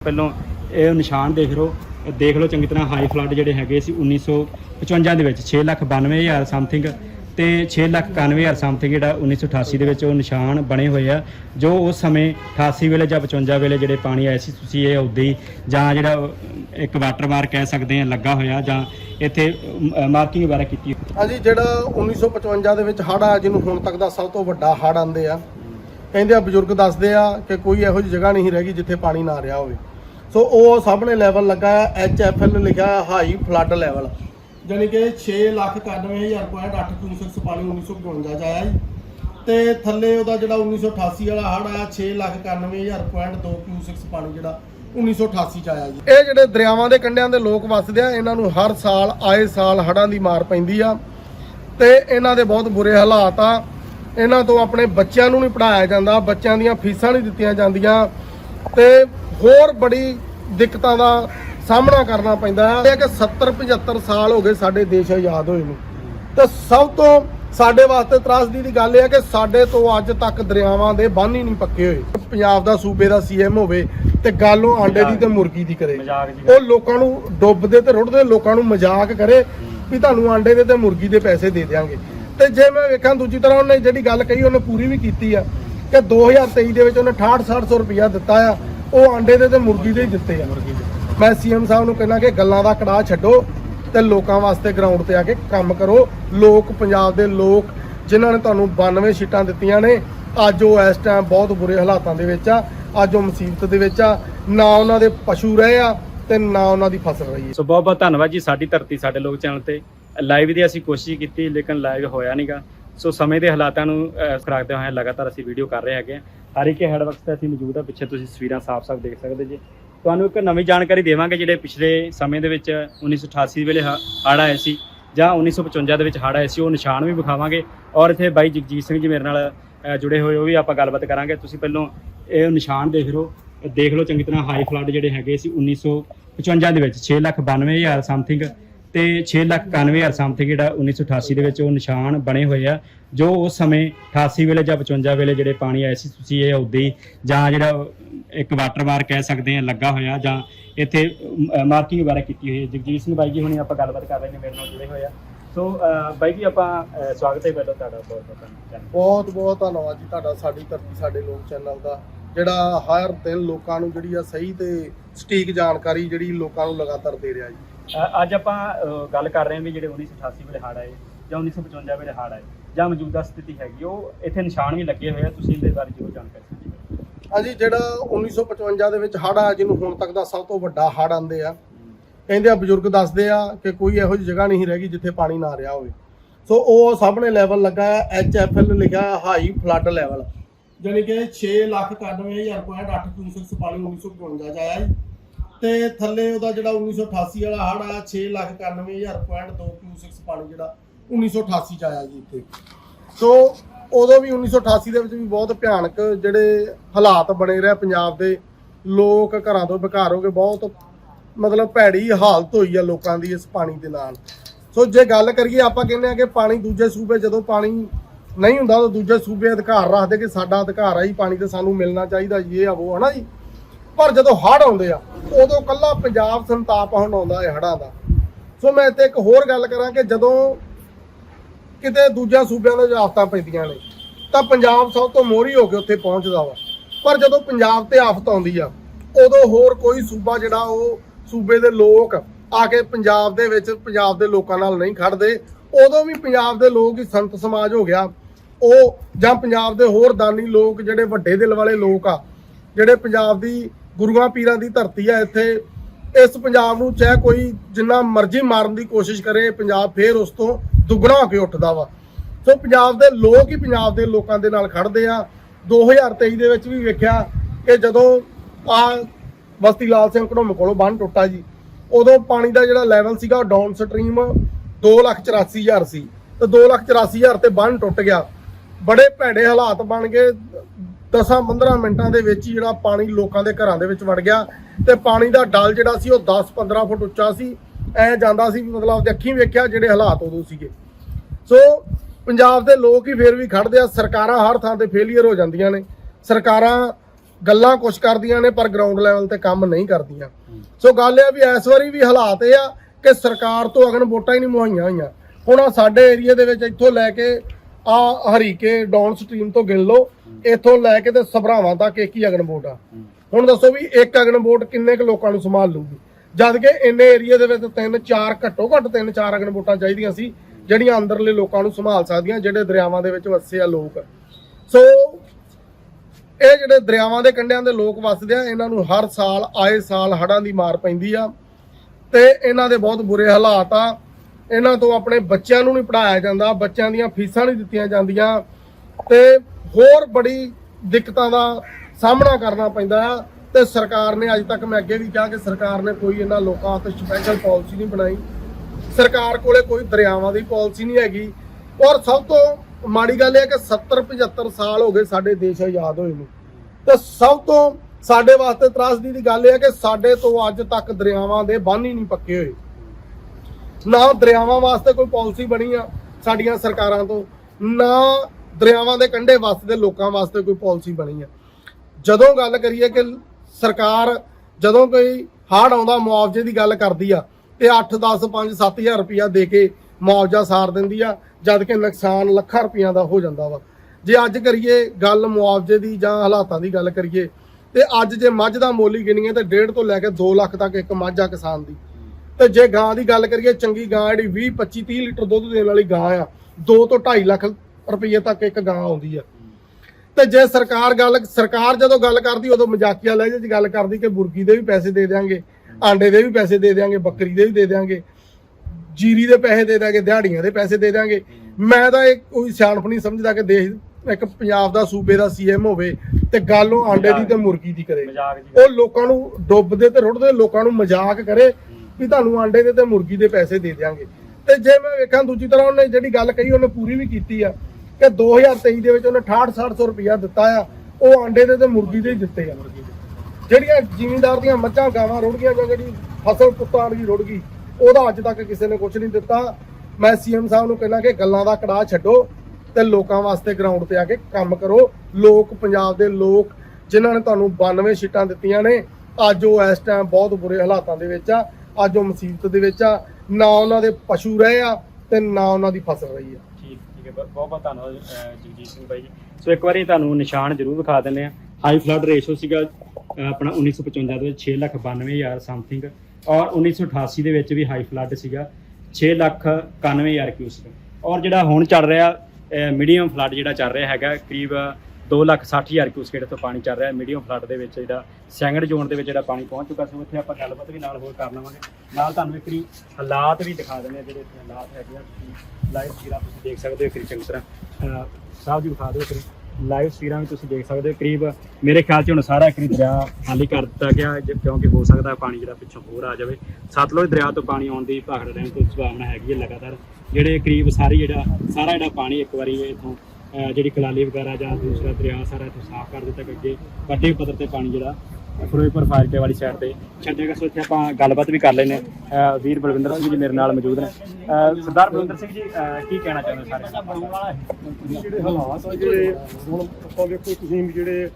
ਪਹਿਲੋਂ ਇਹ ਨਿਸ਼ਾਨ ਦੇਖ ਲਓ ਦੇਖ ਲਓ ਚੰਗੀ ਤਰ੍ਹਾਂ ਹਾਈ ਫਲੱਡ ਜਿਹੜੇ ਹੈਗੇ ਸੀ 1955 ਦੇ ਵਿੱਚ 6,92,000 ਸਮਥਿੰਗ ਤੇ 6,91,000 ਸਮਥਿੰਗ ਜਿਹੜਾ 1988 ਦੇ ਵਿੱਚ ਉਹ ਨਿਸ਼ਾਨ ਬਣੇ ਹੋਏ ਆ ਜੋ ਉਸ ਸਮੇਂ 88 ਵੇਲੇ ਜਾਂ 55 ਵੇਲੇ ਜਿਹੜੇ ਪਾਣੀ ਆਏ ਸੀ ਤੁਸੀਂ ਇਹ ਉਦੋਂ ਹੀ ਜਾਂ ਜਿਹੜਾ ਇੱਕ ਵਾਟਰ ਮਾਰਕ ਕਹਿ ਸਕਦੇ ਆ ਲੱਗਾ ਹੋਇਆ ਜਾਂ ਇੱਥੇ ਮਾਰਕਿੰਗ ਵਗੈਰਾ ਕੀਤੀ ਹੋਈ। ਹਾਂਜੀ ਜਿਹੜਾ 1955 ਦੇ ਵਿੱਚ ਹੜ੍ਹ ਆਇਆ ਜਿਹਨੂੰ ਹੁਣ ਤੱਕ ਦਾ ਸਭ ਤੋਂ ਵੱਡਾ ਹੜ੍ਹ ਆਂਦੇ ਆ ਕਹਿੰਦੇ ਆ ਬਜ਼ੁਰਗ ਦੱਸਦੇ ਆ ਕਿ ਕੋਈ ਇਹੋ ਜਿਹੀ ਜਗ੍ਹਾ ਨਹੀਂ ਰਹਿ ਗਈ ਜਿੱਥੇ ਪਾਣੀ ਨਾ ਰਿਹਾ ਹੋਵੇ ਸੋ ਉਹ ਸਾਹਮਣੇ ਲੈਵਲ ਲੱਗਾ ਆ ਐਚਐਫਐਲ ਲਿਖਿਆ ਹਾਈ ਫਲੱਡ ਲੈਵਲ ਜਾਨੀ ਕਿ 6,91,000.8 ਕਿਊਸੈਕਸ ਪਾਣੀ 1952 ਚ ਆਇਆ ਜੀ। ਤੇ ਥੱਲੇ ਉਹਦਾ ਜਿਹੜਾ 1988 ਵਾਲਾ ਹੜ੍ਹ ਆਇਆ 6,91,000.2 ਕਿਊਸੈਕਸ ਪਾਣੀ ਜਿਹੜਾ 1988 ਚ ਆਇਆ ਜੀ। ਇਹ ਜਿਹੜੇ ਦਰਿਆਵਾਂ ਦੇ ਕੰਢਿਆਂ ਦੇ ਲੋਕ ਵੱਸਦੇ ਆ ਇਹਨਾਂ ਨੂੰ ਹਰ ਸਾਲ ਆਏ ਸਾਲ ਹੜ੍ਹਾਂ ਦੀ ਮਾਰ ਪੈਂਦੀ ਆ। ਤੇ ਇਹਨਾਂ ਦੇ ਬਹੁਤ ਬੁਰੇ ਹਾਲਾਤ ਆ। ਇਹਨਾਂ ਤੋਂ ਆਪਣੇ ਬੱਚਿਆਂ ਨੂੰ ਨਹੀਂ ਪੜਾਇਆ ਜਾਂਦਾ ਬੱਚਿਆਂ ਦੀਆਂ ਫੀਸਾਂ ਨਹੀਂ ਦਿੱਤੀਆਂ ਜਾਂਦੀਆਂ। ਤੇ ਹੋਰ ਬੜੀ ਦਿੱਕਤਾਂ ਦਾ ਸਾਹਮਣਾ ਕਰਨਾ ਪੈਂਦਾ ਹੈ। ਕਿ 70 75 ਸਾਲ ਹੋ ਗਏ ਸਾਡੇ ਦੇਸ਼ ਆਜ਼ਾਦ ਹੋਏ ਨੂੰ। ਤੇ ਸਭ ਤੋਂ ਸਾਡੇ ਵਾਸਤੇ ਤਰਾਸਦੀ ਦੀ ਗੱਲ ਇਹ ਹੈ ਕਿ ਸਾਡੇ ਤੋਂ ਅੱਜ ਤੱਕ ਦਰਿਆਵਾਂ ਦੇ ਬੰਨ ਹੀ ਨਹੀਂ ਪੱਕੇ ਹੋਏ। ਪੰਜਾਬ ਦਾ ਸੂਬੇ ਦਾ ਸੀਐਮ ਹੋਵੇ ਤੇ ਗੱਲ ਉਹ ਆਂਡੇ ਦੀ ਤੇ ਮੁਰਗੀ ਦੀ ਕਰੇ। ਉਹ ਲੋਕਾਂ ਨੂੰ ਡੁੱਬਦੇ ਤੇ ਰੁੜਦੇ ਲੋਕਾਂ ਨੂੰ ਮਜ਼ਾਕ ਕਰੇ ਵੀ ਤੁਹਾਨੂੰ ਆਂਡੇ ਦੇ ਤੇ ਮੁਰਗੀ ਦੇ ਪੈਸੇ ਦੇ ਦਿਆਂਗੇ। ਤੇ ਜੇ ਮੈਂ ਵੇਖਾਂ ਦੂਜੀ ਤਰ੍ਹਾਂ ਉਹਨੇ ਜਿਹੜੀ ਗੱਲ ਕਹੀ ਉਹਨੇ ਪੂਰੀ ਵੀ ਕੀਤੀ ਆ ਕਿ 2023 ਦੇ ਵਿੱਚ ਉਹਨੇ 68 600 ਰੁਪਇਆ ਦਿੱਤਾ ਆ। ਉਹ ਆਂਡੇ ਦੇ ਤੇ ਮੁਰਗੀ ਦੇ ਹੀ ਦਿੱਤੇ ਆ। ਮੈਂ ਸੀਐਮ ਸਾਹਿਬ ਨੂੰ ਕਹਿੰਦਾ ਕਿ ਗੱਲਾਂ ਦਾ ਕੜਾਹ ਛੱਡੋ ਤੇ ਲੋਕਾਂ ਵਾਸਤੇ ਗਰਾਊਂਡ ਤੇ ਆ ਕੇ ਕੰਮ ਕਰੋ। ਲੋਕ ਪੰਜਾਬ ਦੇ ਲੋਕ ਜਿਨ੍ਹਾਂ ਨੇ ਤੁਹਾਨੂੰ 92 ਸੀਟਾਂ ਦਿੱਤੀਆਂ ਨੇ ਅੱਜ ਉਹ ਇਸ ਟਾਈਮ ਬਹੁਤ ਬੁਰੇ ਹਾਲਾਤਾਂ ਦੇ ਵਿੱਚ ਆ। ਅੱਜ ਉਹ ਮੁਸੀਬਤ ਦੇ ਵਿੱਚ ਆ। ਨਾ ਉਹਨਾਂ ਦੇ ਪਸ਼ੂ ਰਹੇ ਆ ਤੇ ਨਾ ਉਹਨਾਂ ਦੀ ਫਸਲ ਰਹੀ ਹੈ। ਸੋ ਬਹੁਤ ਬਹੁਤ ਧੰਨਵਾਦ ਜੀ ਸਾਡੀ ਧਰਤੀ ਸਾਡੇ ਲੋਕ ਚੈਨਲ ਤੇ। ਲਾਈਵ ਦੀ ਅਸੀਂ ਕੋਸ਼ਿਸ਼ ਕੀਤੀ ਲੇਕਿਨ ਲਾਈਵ ਹੋਇਆ ਨਹੀਂਗਾ ਸੋ ਸਮੇਂ ਦੇ ਹਾਲਾਤਾਂ ਨੂੰ ਖਰਾਕਦੇ ਹੋਏ ਲਗਾਤਾਰ ਅਸੀਂ ਵੀਡੀਓ ਕਰ ਰਹੇ ਹੈਗੇ ਹਾਂ ਹਰੀਕੇ ਹੈਡਵਰਕਸ ਤੇ ਅਸੀਂ ਮੌਜੂਦ ਆ ਪਿੱਛੇ ਤੁਸੀਂ ਤਸਵੀਰਾਂ ਸਾਫ਼-ਸਾਫ਼ ਦੇਖ ਸਕਦੇ ਜੀ। ਤੁਹਾਨੂੰ ਇੱਕ ਨਵੀਂ ਜਾਣਕਾਰੀ ਦੇਵਾਂਗੇ ਜਿਹੜੇ ਪਿਛਲੇ ਸਮੇਂ ਦੇ ਵਿੱਚ 1988 ਵੇਲੇ ਹ- ਹੜ੍ਹ ਆਏ ਸੀ ਜਾਂ 1955 ਦੇ ਵਿੱਚ ਹੜ੍ਹ ਆਏ ਸੀ ਉਹ ਨਿਸ਼ਾਨ ਵੀ ਵਿਖਾਵਾਂਗੇ। ਔਰ ਇੱਥੇ ਬਾਈ ਜਗਜੀਤ ਸਿੰਘ ਜੀ ਮੇਰੇ ਨਾਲ ਜੁੜੇ ਹੋਏ ਉਹ ਵੀ ਆਪਾਂ ਗੱਲਬਾਤ ਕਰਾਂਗੇ। ਤੁਸੀਂ ਪਹਿਲੋਂ ਇਹ ਨਿਸ਼ਾਨ ਦੇਖ ਲਓ ਦੇਖ ਲਓ ਚੰਗੀ ਤਰ੍ਹਾਂ ਹਾਈ ਫਲੱਡ ਜਿਹੜੇ ਹੈਗੇ ਸੀ 1955 ਦੇ ਵਿੱਚ 6,92,000 ਸਮਥਿੰਗ ਤੇ 6,91,000 ਸਮਥਿੰਗ ਜਿਹੜਾ 1988 ਦੇ ਵਿੱਚ ਉਹ ਨਿਸ਼ਾਨ ਬਣੇ ਹੋਏ ਆ ਜੋ ਉਸ ਸਮੇਂ 88 ਵੇਲੇ ਜਾਂ 55 ਵੇਲੇ ਜਿਹੜੇ ਪਾਣੀ ਆਏ ਸੀ ਤੁਸੀਂ ਇਹ ਉਦੋਂ ਜਾਂ ਜਿਹੜਾ ਇੱਕ ਵਾਟਰ ਮਾਰਕ ਕਹਿ ਸਕਦੇ ਆ ਲੱਗਾ ਹੋਇਆ ਜਾਂ ਇੱਥੇ ਮਾਰਕਿੰਗ ਵਗੈਰਾ ਕੀਤੀ ਹੋਈ ਹੈ। ਜਗਜੀਤ ਸਿੰਘ ਬਾਈ ਜੀ ਹੁਣੀ ਆਪਾਂ ਗੱਲਬਾਤ ਕਰ ਰਹੇ ਨੇ ਮੇਰੇ ਨਾਲ ਜੁੜੇ ਹੋਏ ਆ। ਸੋ ਬਾਈ ਜੀ ਆਪਾਂ ਸਵਾਗਤ ਹੈ ਪਹਿਲਾਂ ਤੁਹਾਡਾ ਬਹੁਤ ਬਹੁਤ ਧੰਨਵਾਦ। ਬਹੁਤ ਬਹੁਤ ਧੰਨਵਾਦ ਜੀ ਤੁਹਾਡਾ ਸਾਡੀ ਧਰਤੀ ਸਾਡੇ ਲੋਕ ਚੈਨਲ ਦਾ ਜਿਹੜਾ ਹਰ ਦਿਨ ਲੋਕਾਂ ਨੂੰ ਜਿਹੜੀ ਆ ਸਹੀ ਤੇ ਸਟੀਕ ਜਾਣਕਾਰੀ ਜਿਹੜੀ ਲੋਕਾਂ ਨੂੰ ਲਗਾਤਾਰ ਦੇ ਰਿਹਾ ਜੀ। ਅੱਜ ਆਪਾਂ ਗੱਲ ਕਰ ਰਹੇ ਹਾਂ ਵੀ ਜਿਹੜੇ 1988 ਵੇਲੇ ਹੜ੍ਹ ਆਏ ਜਾਂ 1955 ਵੇਲੇ ਹੜ੍ਹ ਆਏ ਜਾਂ ਮੌਜੂਦਾ ਸਥਿਤੀ ਹੈਗੀ ਉਹ ਇੱਥੇ ਨਿਸ਼ਾਨ ਵੀ ਲੱਗੇ ਹੋਏ ਆ ਤੁਸੀਂ ਇਹਦੇ ਬਾਰੇ ਜ਼ਰੂਰ ਜਾਣਕਾਰੀ ਸਾਂਝੀ ਕਰੋ ਹਾਂਜੀ ਜਿਹੜਾ 1955 ਦੇ ਵਿੱਚ ਹੜ੍ਹ ਆ ਜਿਹਨੂੰ ਹੁਣ ਤੱਕ ਦਾ ਸਭ ਤੋਂ ਵੱਡਾ ਹੜ੍ਹ ਆਂਦੇ ਆ ਕਹਿੰਦੇ ਆ ਬਜ਼ੁਰਗ ਦੱਸਦੇ ਆ ਕਿ ਕੋਈ ਇਹੋ ਜਿਹੀ ਜਗ੍ਹਾ ਨਹੀਂ ਰਹਿ ਗਈ ਜਿੱਥੇ ਪਾਣੀ ਨਾ ਰਿਹਾ ਹੋਵੇ। ਸੋ ਉਹ ਸਾਹਮਣੇ ਲੈਵਲ ਲੱਗਾ ਆ ਐਚਐਫਐਲ ਲਿਖਿਆ ਹਾਈ ਫਲੱਡ ਲੈਵਲ ਜਾਨੀ ਕਿ 6,91,000.8 ਕਿਊਸੈਕਸ ਪਾਣੀ 1952 ਚ ਆਇਆ ਜੀ। ਤੇ ਥੱਲੇ ਉਹਦਾ ਜਿਹੜਾ 1988 ਵਾਲਾ ਹੜ੍ਹ ਆਇਆ 6,91,000.2 ਕਿਊਸੈਕਸ ਪਾਣੀ ਜਿਹੜਾ 1988 ਚ ਆਇਆ ਜੀ ਇੱਥੇ। ਸੋ ਉਦੋਂ ਵੀ 1988 ਦੇ ਵਿੱਚ ਵੀ ਬਹੁਤ ਭਿਆਨਕ ਜਿਹੜੇ ਹਾਲਾਤ ਬਣੇ ਰਹੇ ਪੰਜਾਬ ਦੇ। ਲੋਕ ਘਰਾਂ ਤੋਂ ਬੇਕਾਰ ਹੋ ਗਏ ਬਹੁਤ ਮਤਲਬ ਭੈੜੀ ਹਾਲਤ ਹੋਈ ਆ ਲੋਕਾਂ ਦੀ ਇਸ ਪਾਣੀ ਦੇ ਨਾਲ। ਸੋ ਜੇ ਗੱਲ ਕਰੀਏ ਆਪਾਂ ਕਹਿੰਦੇ ਆ ਕਿ ਪਾਣੀ ਦੂਜੇ ਸੂਬੇ ਜਦੋਂ ਪਾਣੀ ਨਹੀਂ ਹੁੰਦਾ ਤਾਂ ਦੂਜੇ ਸੂਬੇ ਅਧਿਕਾਰ ਰੱਖਦੇ ਕਿ ਸਾਡਾ ਅਧਿਕਾਰ ਆ ਜੀ ਪਾਣੀ ਤੇ ਸਾਨੂੰ ਮਿਲਣਾ ਚਾਹੀਦਾ ਜੀ ਇਹ ਆ ਉਹ ਹਨਾ ਜੀ। ਪਰ ਜਦੋਂ ਹੜ੍ਹ ਆਉਂਦੇ ਆ ਉਦੋਂ ਕੱਲਾ ਪੰਜਾਬ ਸੰਤਾਪ ਹੁਣ ਆਉਂਦਾ ਹੈ ਹੜ੍ਹਾਂ ਦਾ। ਸੋ ਮੈਂ ਇੱਥੇ ਇੱਕ ਹੋਰ ਗੱਲ ਕਰਾਂ ਕਿ ਜਦੋਂ ਕਿਤੇ ਦੂਜਿਆਂ ਸੂਬਿਆਂ ਦੇ ਆਫਤਾਂ ਪੈਂਦੀਆਂ ਨੇ, ਤਾਂ ਪੰਜਾਬ ਸਭ ਤੋਂ ਮੋਹਰੀ ਹੋ ਕੇ ਉੱਥੇ ਪਹੁੰਚਦਾ ਵਾ। ਪਰ ਜਦੋਂ ਪੰਜਾਬ ਤੇ ਆਫਤ ਆਉਂਦੀ ਆ, ਉਦੋਂ ਹੋਰ ਕੋਈ ਸੂਬਾ ਜਿਹੜਾ ਉਹ ਸੂਬੇ ਦੇ ਲੋਕ ਆ ਕੇ ਪੰਜਾਬ ਦੇ ਵਿੱਚ ਪੰਜਾਬ ਦੇ ਲੋਕਾਂ ਨਾਲ ਨਹੀਂ ਖੜਦੇ ਉਦੋਂ ਵੀ ਪੰਜਾਬ ਦੇ ਲੋਕ ਹੀ ਸੰਤ ਸਮਾਜ ਹੋ ਗਿਆ। ਉਹ ਜਾਂ ਪੰਜਾਬ ਦੇ ਹੋਰ ਦਾਨੀ ਲੋਕ ਜਿਹੜੇ ਵੱਡੇ ਦਿਲ ਵਾਲੇ ਲੋਕ ਆ, ਜਿਹੜੇ ਪੰਜਾਬ ਦੀ ਗੁਰੂਆਂ ਪੀਰਾਂ ਦੀ ਧਰਤੀ ਆ ਇੱਥੇ। ਇਸ ਪੰਜਾਬ ਨੂੰ ਚਾਹੇ ਕੋਈ ਜਿੰਨਾ ਮਰਜ਼ੀ ਮਾਰਨ ਦੀ ਕੋਸ਼ਿਸ਼ ਕਰੇ, ਪੰਜਾਬ ਫੇਰ ਉਸ ਤੋਂ ਦੁੱਗਣਾ ਹੋ ਕੇ ਉੱਠਦਾ ਵਾ। ਸੋ ਪੰਜਾਬ ਦੇ ਲੋਕ ਹੀ ਪੰਜਾਬ ਦੇ ਲੋਕਾਂ ਦੇ ਨਾਲ ਖੜਦੇ ਆ। 2023 ਦੇ ਵਿੱਚ ਵੀ ਵੇਖਿਆ ਕਿ ਜਦੋਂ ਆ ਬਸਤੀ ਲਾਲ ਸਿੰਘ ਘੜੋਮ ਕੋਲੋਂ ਬੰਨ ਟੁੱਟਾ ਜੀ, ਉਦੋਂ ਪਾਣੀ ਦਾ ਜਿਹੜਾ ਲੈਵਲ ਸੀਗਾ ਉਹ ਡਾਊਨ ਸਟਰੀਮ 284000 ਸੀ। ਤੇ 284000 ਤੇ ਬੰਨ ਟੁੱਟ ਗਿਆ। ਬੜੇ ਭੈੜੇ ਹਾਲਾਤ ਬਣ ਗਏ। 10-15 ਮਿੰਟਾਂ ਦੇ ਵਿੱਚ ਹੀ ਜਿਹੜਾ ਪਾਣੀ ਲੋਕਾਂ ਦੇ ਘਰਾਂ ਦੇ ਵਿੱਚ ਵੜ ਗਿਆ ਤੇ ਪਾਣੀ ਦਾ ਡਲ ਜਿਹੜਾ ਸੀ ਉਹ 10-15 ਫੁੱਟ ਉੱਚਾ ਸੀ। ਐ ਜਾਂਦਾ ਸੀ ਵੀ ਮਤਲਬ ਆਪਣੀ ਅੱਖੀਂ ਵੇਖਿਆ ਜਿਹੜੇ ਹਾਲਾਤ ਉਦੋਂ ਸੀਗੇ। ਸੋ ਪੰਜਾਬ ਦੇ ਲੋਕ ਹੀ ਫੇਰ ਵੀ ਖੜਦੇ ਆ, ਸਰਕਾਰਾਂ ਹਰ ਥਾਂ ਤੇ ਫੇਲੀਅਰ ਹੋ ਜਾਂਦੀਆਂ ਨੇ। ਸਰਕਾਰਾਂ ਗੱਲਾਂ ਕੁਛ ਕਰਦੀਆਂ ਨੇ, ਪਰ ਗਰਾਊਂਡ ਲੈਵਲ ਤੇ ਕੰਮ ਨਹੀਂ ਕਰਦੀਆਂ। ਸੋ ਗੱਲ ਇਹ ਆ ਵੀ ਇਸ ਵਾਰੀ ਵੀ ਹਾਲਾਤ ਇਹ ਆ ਕਿ ਸਰਕਾਰ ਤੋਂ ਅਗਨ ਵੋਟਾਂ ਹੀ ਨਹੀਂ ਮੁਹੱਈਆ ਹੋਈਆਂ। ਹੁਣ ਆਹ ਸਾਡੇ ਏਰੀਆ ਦੇ ਵਿੱਚ ਇੱਥੋਂ ਲੈ ਕੇ ਆ ਹਰੀਕੇ ਡਾਊਨ ਸਟ੍ਰੀਮ ਤੋਂ ਗਿਣ ਲਓ ਇੱਥੋਂ ਲੈ ਕੇ ਤੇ ਸਭਰਾਵਾਂ ਤੱਕ ਇੱਕ ਹੀ ਅਗਨ ਵੋਟ ਆ। ਹੁਣ ਦੱਸੋ ਵੀ ਇੱਕ ਅਗਨ ਵੋਟ ਕਿੰਨੇ ਕੁ ਲੋਕਾਂ ਨੂੰ ਸੰਭਾਲ ਲੂਗੀ ਜਦ ਕਿ ਇੰਨੇ ਏਰੀਆ ਦੇ ਵਿੱਚ ਤਿੰਨ ਚਾਰ ਘੱਟੋ ਘੱਟ ਤਿੰਨ ਚਾਰ ਅਗਨ ਵੋਟਾਂ ਚਾਹੀਦੀਆਂ ਸੀ ਜਿਹੜੀਆਂ ਅੰਦਰਲੇ ਲੋਕਾਂ ਨੂੰ ਸੰਭਾਲ ਸਕਦੀਆਂ ਜਿਹੜੇ ਦਰਿਆਵਾਂ ਦੇ ਵਿੱਚ ਵਸੇ ਆ ਲੋਕ। ਸੋ ਇਹ ਜਿਹੜੇ ਦਰਿਆਵਾਂ ਦੇ ਕੰਢਿਆਂ ਦੇ ਲੋਕ ਵੱਸਦੇ ਆ ਇਹਨਾਂ ਨੂੰ ਹਰ ਸਾਲ ਆਏ ਸਾਲ ਹੜ੍ਹਾਂ ਦੀ ਮਾਰ ਪੈਂਦੀ ਆ। ਤੇ ਇਹਨਾਂ ਦੇ ਬਹੁਤ ਬੁਰੇ ਹਾਲਾਤ ਆ। ਇਹਨਾਂ ਤੋਂ ਆਪਣੇ ਬੱਚਿਆਂ ਨੂੰ ਨਹੀਂ ਪੜਾਇਆ ਜਾਂਦਾ, ਬੱਚਿਆਂ ਦੀਆਂ ਫੀਸਾਂ ਨਹੀਂ ਦਿੱਤੀਆਂ ਜਾਂਦੀਆਂ ਤੇ ਹੋਰ ਬੜੀ ਦਿੱਕਤਾਂ ਦਾ ਸਾਹਮਣਾ ਕਰਨਾ ਪੈਂਦਾ ਆ ਤੇ ਸਰਕਾਰ ਨੇ ਅੱਜ ਤੱਕ ਮੈਂ ਅੱਗੇ ਵੀ ਕਿਹਾ ਕਿ ਸਰਕਾਰ ਨੇ ਕੋਈ ਇਹਨਾਂ ਲੋਕਾਂ 'ਤੇ ਸਪੈਸ਼ਲ ਪਾਲਿਸੀ ਨਹੀਂ ਬਣਾਈ। ਸਰਕਾਰ ਕੋਲੇ ਕੋਈ ਦਰਿਆਵਾਂ ਦੀ ਪਾਲਿਸੀ ਨਹੀਂ ਹੈਗੀ। ਔਰ ਸਭ ਤੋਂ ਮਾੜੀ ਗੱਲ ਇਹ ਹੈ ਕਿ 70 75 ਸਾਲ ਹੋ ਗਏ ਸਾਡੇ ਦੇਸ਼ ਆਜ਼ਾਦ ਹੋਏ ਨੂੰ। ਤੇ ਸਭ ਤੋਂ ਸਾਡੇ ਵਾਸਤੇ ਤਰਾਸਦੀ ਦੀ ਗੱਲ ਇਹ ਹੈ ਕਿ ਸਾਡੇ ਤੋਂ ਅੱਜ ਤੱਕ ਦਰਿਆਵਾਂ ਦੇ ਬੰਨ ਹੀ ਨਹੀਂ ਪੱਕੇ ਹੋਏ। ਨਾ ਦਰਿਆਵਾਂ ਵਾਸਤੇ ਕੋਈ ਪਾਲਿਸੀ ਬਣੀ ਆ ਸਾਡੀਆਂ ਸਰਕਾਰਾਂ ਤੋਂ, ਨਾ ਦਰਿਆਵਾਂ ਦੇ ਕੰਢੇ ਵਸਦੇ ਲੋਕਾਂ ਵਾਸਤੇ ਕੋਈ ਪਾਲਿਸੀ ਬਣੀ ਆ। ਜਦੋਂ ਗੱਲ ਕਰੀਏ ਕਿ ਸਰਕਾਰ ਜਦੋਂ ਕੋਈ ਹਾੜ ਆਉਂਦਾ, ਮੁਆਵਜ਼ੇ ਦੀ ਗੱਲ ਕਰਦੀ ਆ, ਤੇ 8 10 5 7000 ਰੁਪਇਆ ਦੇ ਕੇ ਮੁਆਵਜ਼ਾ ਸਾਰ ਦਿੰਦੀ ਆ, ਜਦ ਕਿ ਨੁਕਸਾਨ ਲੱਖਾਂ ਰੁਪਈਆਂ ਦਾ ਹੋ ਜਾਂਦਾ ਵਾ। ਜੇ ਅੱਜ ਕਰੀਏ ਗੱਲ ਮੁਆਵਜ਼ੇ ਦੀ ਜਾਂ ਹਾਲਾਤਾਂ ਦੀ ਗੱਲ ਕਰੀਏ, ਤੇ ਅੱਜ ਜੇ ਮੱਝ ਦਾ ਮੋਲੀ ਹੀ ਗਿਣੀਏ, ਤੇ 1.5 ਤੋਂ ਲੈ ਕੇ 2 ਲੱਖ ਤੱਕ ਇੱਕ ਮੱਝ ਆ ਕਿਸਾਨ ਦੀ। ਤੇ ਜੇ ਗਾਂ ਦੀ ਗੱਲ ਕਰੀਏ ਚੰਗੀ ਗਾਂ ਜਿਹੜੀ 20 25 30 ਲੀਟਰ ਦੁੱਧ ਦੇਣ ਵਾਲੀ ਗਾਂ ਆ 2 ਤੋਂ 2.5 ਲੱਖ ਰੁਪਏ ਤੱਕ ਇੱਕ ਗਾਂ ਆਉਂਦੀ ਆ। ਤੇ ਜੇ ਸਰਕਾਰ ਗੱਲ ਸਰਕਾਰ ਜਦੋਂ ਗੱਲ ਕਰਦੀ ਉਦੋਂ ਮਜ਼ਾਕੀਆ ਲਹਿਜੇ 'ਚ ਗੱਲ ਕਰਦੀ ਕਿ ਮੁਰਗੀ ਦੇ ਵੀ ਪੈਸੇ ਦੇ ਦਿਆਂਗੇ ਆਂਡੇ ਦੇ ਵੀ ਪੈਸੇ ਦੇ ਦਿਆਂਗੇ ਬੱਕਰੀ ਦੇ ਵੀ ਦੇ ਦਿਆਂਗੇ ਜੀਰੀ ਦੇ ਪੈਸੇ ਦੇ ਦਿਆਂਗੇ ਦਿਹਾੜੀਆਂ ਦੇ ਪੈਸੇ ਦੇ ਦਿਆਂਗੇ। ਮੈਂ ਤਾਂ ਇਹ ਕੋਈ ਸਿਆਣਪ ਨਹੀਂ ਸਮਝਦਾ ਕਿ ਦੇਸ਼ ਇੱਕ ਪੰਜਾਬ ਦਾ ਸੂਬੇ ਦਾ ਸੀਐਮ ਹੋਵੇ ਤੇ ਗੱਲ ਉਹ ਆਂਡੇ ਦੀ ਤੇ ਮੁਰਗੀ ਦੀ ਕਰੇ। ਉਹ ਲੋਕਾਂ ਨੂੰ ਡੁੱਬਦੇ ਤੇ ਰੁੜਦੇ ਲੋਕਾਂ ਨੂੰ ਮਜ਼ਾਕ ਕਰੇ। ਵੀ ਤੁਹਾਨੂੰ ਆਂਡੇ ਦੇ ਤੇ ਮੁਰਗੀ ਦੇ ਪੈਸੇ ਦੇ ਦਿਆਂਗੇ। ਤੇ ਜੇ ਮੈਂ ਵੇਖਾਂ ਦੂਜੀ ਤਰ੍ਹਾਂ ਉਹਨੇ ਜਿਹੜੀ ਗੱਲ ਕਹੀ, ਉਹਨੇ ਪੂਰੀ ਵੀ ਕੀਤੀ ਆ ਕਿ 2023 ਦੇ ਵਿੱਚ ਉਹਨੇ 68 700 ਰੁਪਇਆ ਦਿੱਤਾ ਆ, ਉਹ ਆਂਡੇ ਦੇ ਤੇ ਮੁਰਗੀ ਦੇ ਹੀ ਦਿੱਤੇ ਆ। ਜਿਹੜੀਆਂ ਜ਼ਿਮੀਂਦਾਰ ਦੀਆਂ ਮੱਝਾਂ, ਗਾਵਾਂ ਰੁੜ ਗਈਆਂ ਜਾਂ ਜਿਹੜੀ ਫਸਲ ਪੁੱਤਾਂ ਦੀ ਰੁੜ ਗਈ, ਉਹਦਾ ਅੱਜ ਤੱਕ ਕਿਸੇ ਨੇ ਕੁਝ ਨਹੀਂ ਦਿੱਤਾ। ਮੈਂ ਸੀਐਮ ਸਾਹਿਬ ਨੂੰ ਕਹਿੰਦਾ ਕਿ ਗੱਲਾਂ ਦਾ ਕੜਾਹ ਛੱਡੋ ਤੇ ਲੋਕਾਂ ਵਾਸਤੇ ਗਰਾਊਂਡ ਤੇ ਆ ਕੇ ਕੰਮ ਕਰੋ। ਲੋਕ, ਪੰਜਾਬ ਦੇ ਲੋਕ, ਜਿਨ੍ਹਾਂ ਨੇ ਤੁਹਾਨੂੰ 92 ਸੀਟਾਂ ਦਿੱਤੀਆਂ ਨੇ, ਅੱਜ ਉਹ ਇਸ ਟਾਈਮ ਬਹੁਤ ਬੁਰੇ ਹਾਲਾਤਾਂ ਦੇ ਵਿੱਚ ਆ। ਅੱਜ ਉਹ ਮੁਸੀਬਤ ਦੇ ਵਿੱਚ ਆ ਨਾ ਉਹਨਾਂ ਦੇ ਪਸ਼ੂ ਰਹੇ ਆ ਤੇ ਨਾ ਉਹਨਾਂ ਦੀ ਫਸਲ ਰਹੀ ਆ। ਠੀਕ ਠੀਕ ਹੈ ਬਹੁਤ ਬਹੁਤ ਧੰਨਵਾਦ ਜਗਜੀਤ ਸਿੰਘ ਬਾਈ ਜੀ। ਸੋ ਇੱਕ ਵਾਰੀ ਤੁਹਾਨੂੰ ਨਿਸ਼ਾਨ ਜ਼ਰੂਰ ਵਿਖਾ ਦਿੰਦੇ ਆ ਹਾਈ ਫਲੱਡ ਰੇਸ਼ੋ ਸੀਗਾ ਅਹ, ਆਪਣਾ 1955 ਦੇ ਵਿੱਚ 692000 ਸਮਥਿੰਗ ਔਰ 1988 ਦੇ ਵਿੱਚ ਵੀ ਹਾਈ ਫਲੱਡ ਸੀਗਾ 691000 ਕਿਊਸਕ ਔਰ ਜਿਹੜਾ ਹੁਣ ਚੱਲ ਰਿਹਾ ਮੀਡੀਅਮ ਫਲੱਡ ਜਿਹੜਾ ਚੱਲ ਰਿਹਾ ਹੈਗਾ ਕਰੀਬ 260000 ਕਿਊਸਕ ਤੋਂ ਪਾਣੀ ਚੱਲ ਰਿਹਾ ਮੀਡੀਅਮ ਫਲੱਡ ਦੇ ਵਿੱਚ ਜਿਹੜਾ ਸੈਂਗਡ ਜ਼ੋਨ ਦੇ ਵਿੱਚ ਜਿਹੜਾ ਪਾਣੀ ਪਹੁੰਚ ਚੁੱਕਾ ਸੀ, ਉੱਥੇ ਆਪਾਂ ਗੱਲਬਾਤ ਵੀ ਨਾਲ ਹੋਰ ਕਰ ਲਵਾਂਗੇ। ਨਾਲ ਤੁਹਾਨੂੰ ਇੱਕ ਵਾਰੀ ਹਾਲਾਤ ਵੀ ਦਿਖਾ ਦਿੰਦੇ ਆ ਜਿਹੜੇ ਇੱਥੇ ਹਾਲਾਤ ਹੈਗੇ ਆ। ਲਾਈਵ ਤਸਵੀਰਾਂ ਤੁਸੀਂ ਦੇਖ ਸਕਦੇ ਹੋ ਇੱਕ ਚੰਗੀ ਤਰ੍ਹਾਂ ਅਹ ਸਾਹਿਬ ਜੀ ਵਿਖਾ ਦਿਓ ਇੱਕ ਲਾਈਵ ਤਸਵੀਰਾਂ ਵੀ ਤੁਸੀਂ ਦੇਖ ਸਕਦੇ ਹੋ, ਕਰੀਬ ਮੇਰੇ ਖਿਆਲ 'ਚ ਹੁਣ ਸਾਰਾ ਇੱਕ ਵਾਰੀ ਦਰਿਆ ਖਾਲੀ ਕਰ ਦਿੱਤਾ ਗਿਆ ਜੇ- ਕਿਉਂਕਿ ਹੋ ਸਕਦਾ ਪਾਣੀ ਜਿਹੜਾ ਪਿੱਛੋਂ ਹੋਰ ਆ ਜਾਵੇ। ਸਤਲੁਜ ਦਰਿਆ ਤੋਂ ਪਾਣੀ ਆਉਣ ਦੀ ਭਾਖੜ ਰਹਿਣ ਤੋਂ ਸੰਭਾਵਨਾ ਹੈਗੀ ਹੈ ਲਗਾਤਾਰ, ਜਿਹੜੇ ਕਰੀਬ ਸਾਰੀ ਜਿਹੜਾ ਸਾਰਾ ਜਿਹੜਾ ਪਾਣੀ ਇੱਕ ਵਾਰੀ ਇਥੋਂ ਜਿਹੜੀ ਕਲਾਲੀ ਵਗੈਰਾ ਜਾਂ ਦੂਸਰਾ ਦਰਿਆ ਸਾਰਾ ਇਥੋਂ ਸਾਫ਼ ਕਰ ਦਿੱਤਾ ਅੱਗੇ ਵੱਡੇ ਪੱਧਰ ਤੇ ਪਾਣੀ ਜਿਹੜਾ ਫਿਰੋਜ਼ਪੁਰ ਫਾਜ਼ਿਲਕੇ ਵਾਲੀ ਸਾਈਡ ਤੇ ਛੱਡੇਗਾ ਸੋ ਇੱਥੇ ਆਪਾਂ ਗੱਲਬਾਤ ਵੀ ਕਰ ਲੈਨੇ ਆ ਵੀਰ ਬਲਵਿੰਦਰ ਸਿੰਘ ਜੀ ਮੇਰੇ ਨਾਲ ਮੌਜੂਦ ਨੇ। ਸਰਦਾਰ ਬਲਵਿੰਦਰ ਸਿੰਘ ਜੀ ਕੀ ਕਹਿਣਾ ਚਾਹੁੰਦੇ ਸਾਰੇ? ਜਿਹੜੇ ਹਾਲਾਤ ਆ, ਜਿਹੜੇ ਹੁਣ ਆਪਾਂ ਵੇਖੋ ਤੁਸੀਂ ਜਿਹੜੇ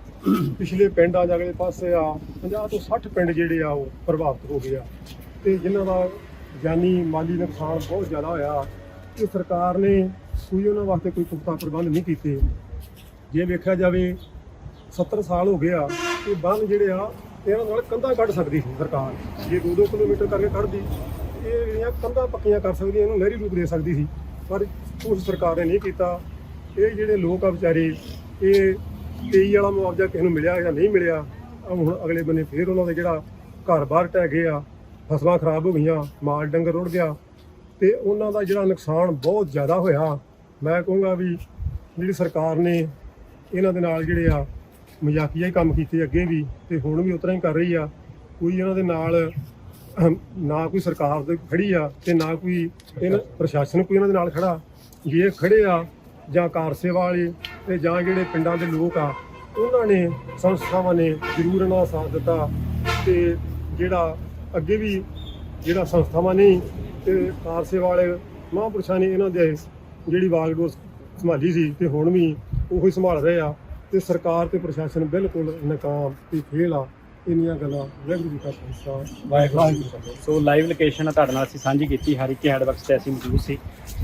ਪਿਛਲੇ ਪਿੰਡ ਆ ਜਾਂਦੇ ਪਾਸੇ ਆ 50 ਤੋਂ 60 ਪਿੰਡ ਜਿਹੜੇ ਆ ਉਹ ਪ੍ਰਭਾਵਿਤ ਹੋ ਗਏ ਆ। ਤੇ ਜਿਨ੍ਹਾਂ ਦਾ ਜਾਨੀ ਮਾਲੀ ਨੁਕਸਾਨ ਬਹੁਤ ਜ਼ਿਆਦਾ ਹੋਇਆ ਕਿ ਸਰਕਾਰ ਨੇ ਕੋਈ ਉਹਨਾਂ ਵਾਸਤੇ ਕੋਈ ਪੁਖਤਾ ਪ੍ਰਬੰਧ ਨਹੀਂ ਕੀਤੇ। ਜੇ ਵੇਖਿਆ ਜਾਵੇ 70 ਸਾਲ ਹੋ ਗਏ ਆ ਇਹ ਬੰਨ ਜਿਹੜੇ ਆ ਇਹਨਾਂ ਨਾਲ ਕੰਧਾਂ ਕੱਢ ਸਕਦੀ ਸੀ ਸਰਕਾਰ। ਜੇ 2-2 ਕਿਲੋਮੀਟਰ ਕਰਕੇ ਕੱਢਦੀ ਇਹ ਜਿਹੜੀਆਂ ਕੰਧਾਂ ਪੱਕੀਆਂ ਕਰ ਸਕਦੀ, ਇਹਨੂੰ ਨਹਿਰੀ ਰੂਪ ਦੇ ਸਕਦੀ ਸੀ। ਪਰ ਉਸ ਸਰਕਾਰ ਨੇ ਨਹੀਂ ਕੀਤਾ। ਇਹ ਜਿਹੜੇ ਲੋਕ ਆ ਵਿਚਾਰੇ, ਇਹ ਤੇਈ ਵਾਲਾ ਮੁਆਵਜ਼ਾ ਕਿਸੇ ਨੂੰ ਮਿਲਿਆ ਜਾਂ ਨਹੀਂ ਮਿਲਿਆ ਹੁਣ ਅਗਲੇ ਬੰਨੇ ਫੇਰ ਉਹਨਾਂ ਦੇ ਜਿਹੜਾ ਘਰ-ਬਾਰ ਢਹਿ ਗਏ ਆ, ਫਸਲਾਂ ਖਰਾਬ ਹੋ ਗਈਆਂ, ਮਾਲ ਡੰਗਰ ਰੁੜ ਗਿਆ, ਤੇ ਉਹਨਾਂ ਦਾ ਜਿਹੜਾ ਨੁਕਸਾਨ ਬਹੁਤ ਜ਼ਿਆਦਾ ਹੋਇਆ। ਮੈਂ ਕਹੂੰਗਾ ਵੀ ਜਿਹੜੀ ਸਰਕਾਰ ਨੇ ਇਹਨਾਂ ਦੇ ਨਾਲ ਜਿਹੜੇ ਆ ਮਜ਼ਾਕੀਆ ਹੀ ਕੰਮ ਕੀਤੇ ਅੱਗੇ ਵੀ ਤੇ ਹੁਣ ਵੀ ਉਤਰਾ ਹੀ ਕਰ ਰਹੀ ਆ ਕੋਈ ਇਹਨਾਂ ਦੇ ਨਾਲ ਨਾ ਕੋਈ ਸਰਕਾਰ ਦੇ ਖੜੀ ਆ ਤੇ ਨਾ ਕੋਈ ਇਹਨਾਂ ਪ੍ਰਸ਼ਾਸਨ ਕੋਈ ਇਹਨਾਂ ਦੇ ਨਾਲ ਖੜਾ। ਜੇ ਖੜੇ ਆ ਜਾਂ ਕਾਰ ਸੇਵਾ ਵਾਲੇ ਤੇ ਜਾਂ ਜਿਹੜੇ ਪਿੰਡਾਂ ਦੇ ਲੋਕ ਆ ਉਹਨਾਂ ਨੇ ਸੰਸਥਾਵਾਂ ਨੇ ਜ਼ਰੂਰ ਇਹਨਾਂ ਦਾ ਸਾਥ ਦਿੱਤਾ ਤੇ ਜਿਹੜਾ ਅੱਗੇ ਵੀ ਜਿਹੜਾ ਸੰਸਥਾਵਾਂ ਨੇ ਤੇ ਕਾਰ ਸੇਵਾ ਵਾਲੇ ਮਹਾਂਪੁਰਸ਼ਾਂ ਨੇ ਇਹਨਾਂ ਦੇ ਜਿਹੜੀ ਵਾਗਡੋਰ ਸੰਭਾਲੀ ਸੀ ਤੇ ਹੁਣ ਵੀ ਉਹੀ ਸੰਭਾਲ ਰਹੇ ਆ ਤੇ ਸਰਕਾਰ ਤੇ ਪ੍ਰਸ਼ਾਸਨ ਬਿਲਕੁਲ ਨਾਕਾਮ ਤੇ ਫੇਲ ਆ। ਇੰਨੀਆਂ ਗੱਲਾਂ ਵਾਹਿਗੁਰੂ ਜੀ ਕਾ Khalsa Waheguru so live location ਤੁਹਾਡੇ ਨਾਲ ਅਸੀਂ ਸਾਂਝੀ ਕੀਤੀ ਹਰੀਕੇ ਹੈਡਵਰਕਸ ਤੇ ਅਸੀਂ ਮੌਜੂਦ ਸੀ।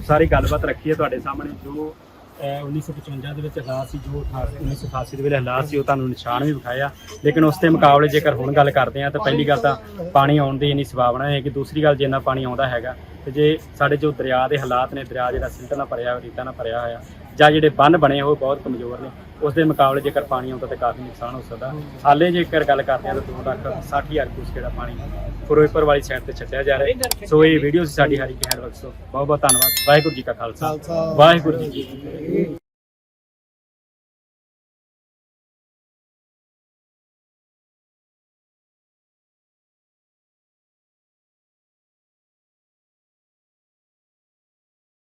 ਸਾਰੀ ਗੱਲਬਾਤ ਰੱਖੀ ਹੈ ਤੁਹਾਡੇ ਸਾਹਮਣੇ ਜੋ ਅਹ, 1955 ਦੇ ਵਿੱਚ ਹਾਲਾਤ ਸੀ ਜੋ 1988 ਦੇ ਵੇਲੇ ਹਾਲਾਤ ਸੀ ਉਹ ਤੁਹਾਨੂੰ ਨਿਸ਼ਾਨ ਵੀ ਵਿਖਾਇਆ। ਲੇਕਿਨ ਉਸ ਦੇ ਮੁਕਾਬਲੇ ਜੇਕਰ ਹੁਣ ਗੱਲ ਕਰਦੇ ਆ ਤਾਂ ਪਹਿਲੀ ਗੱਲ ਤਾਂ ਪਾਣੀ ਆਉਣ ਦੀ ਇੰਨੀ ਸੰਭਾਵਨਾ ਹੈ ਕਿ ਦੂਸਰੀ ਗੱਲ ਜੇ ਇੰਨਾ ਪਾਣੀ ਆਉਂਦਾ ਹੈਗਾ ਤੇ ਜੇ ਸਾਡੇ ਜੋ ਦਰਿਆ ਦੇ ਹਾਲਾਤ ਨੇ ਦਰਿਆ ਜਿਹੜਾ ਸਿਲਟ ਨਾਲ ਭਰਿਆ ਹੋਇਆ ਰੀਤਾਂ ਨਾਲ ਭਰਿਆ ਹੋਇਆ ਜਾਂ ਜਿਹੜੇ ਬੰਨ ਬਣੇ ਉਹ ਬਹੁਤ ਕਮਜ਼ੋਰ ਨੇ ਉਸ ਦੇ ਮੁਕਾਬਲੇ ਜੇਕਰ ਪਾਣੀ ਆਉਂਦਾ ਤਾਂ ਕਾਫੀ ਨੁਕਸਾਨ ਹੋ ਸਕਦਾ। ਹਾਲੇ ਜੇਕਰ ਗੱਲ ਕਰਦੇ ਹਾਂ ਤਾਂ 2 ਲੱਖ 60000 ਕੁਸ ਜਿਹੜਾ ਪਾਣੀ ਫਿਰੋਜ਼ਪੁਰ ਵਾਲੀ ਸਾਈਡ ਤੇ ਛੱਡਿਆ ਜਾ ਰਿਹਾ ਸੋ ਇਹ ਵੀਡੀਓ ਸੀ ਸਾਡੀ ਹਰੀ ਕੇ ਹੈਡਵਰਕਸ ਤੋਂ ਬਹੁਤ ਬਹੁਤ ਧੰਨਵਾਦ। ਵਾਹਿਗੁਰੂ ਜੀ ਕਾ ਖਾਲਸਾ। ਖਾਲਸਾ। ਵਾਹਿਗੁਰੂ ਜੀ ਕੀ ਫਤਿਹ।